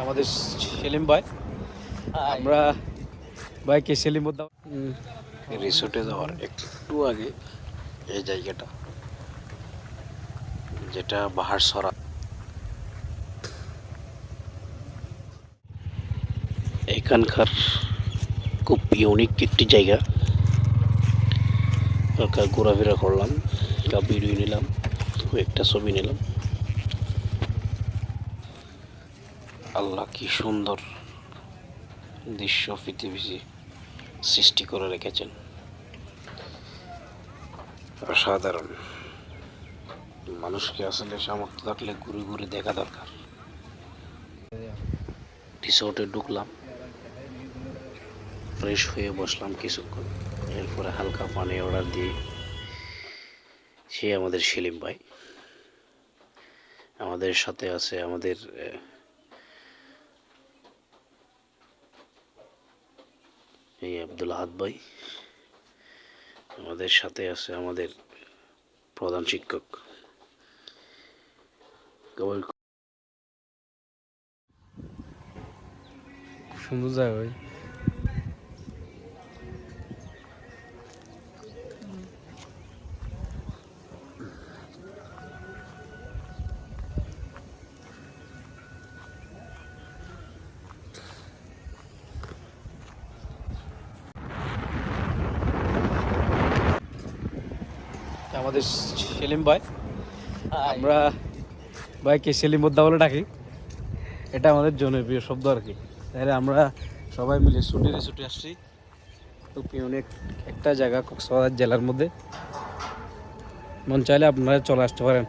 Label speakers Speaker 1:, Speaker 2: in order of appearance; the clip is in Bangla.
Speaker 1: আমাদের সেলিম ভাই। আমরা ভাইকে সেলিম
Speaker 2: রিসোর্টে যাওয়ার একটু আগে এই জায়গাটা, যেটা বাহার সরা এখানকার খুব ইউনিক একটি জায়গা। ঘোরাফেরা করলাম ভিডিও নিলাম, একটা ছবি নিলাম। আল্লাহ কি সুন্দর দৃশ্য পৃথিবী সৃষ্টি করে রেখেছেন। অসাধারণ। মানুষকে আসলে সামর্থ্য থাকলে ঘুরে ঘুরে দেখা দরকার। রিসোর্টে ঢুকলাম, ফ্রেশ হয়ে বসলাম কিছুক্ষণ। এরপরে হালকা পানি অর্ডার দিয়ে সে আমাদের সেলিম ভাই। আমাদের সাথে আছে আমাদের এই আব্দুল আহাদ ভাই। আমাদের সাথে আছে আমাদের প্রধান শিক্ষক।
Speaker 1: সুন্দর জায়গা ভাই। আমাদের সেলিম ভাই। আমরা ভাইকে সেলিম উদ্দা বলে ডাকি। এটা আমাদের জনপ্রিয় শব্দ আর কি। তাহলে আমরা সবাই মিলে ছুটি ছুটে আসছি। অনেক একটা জায়গা কক্সবাজার জেলার মধ্যে। মন চাইলে আপনারা চলে আসতে পারেন।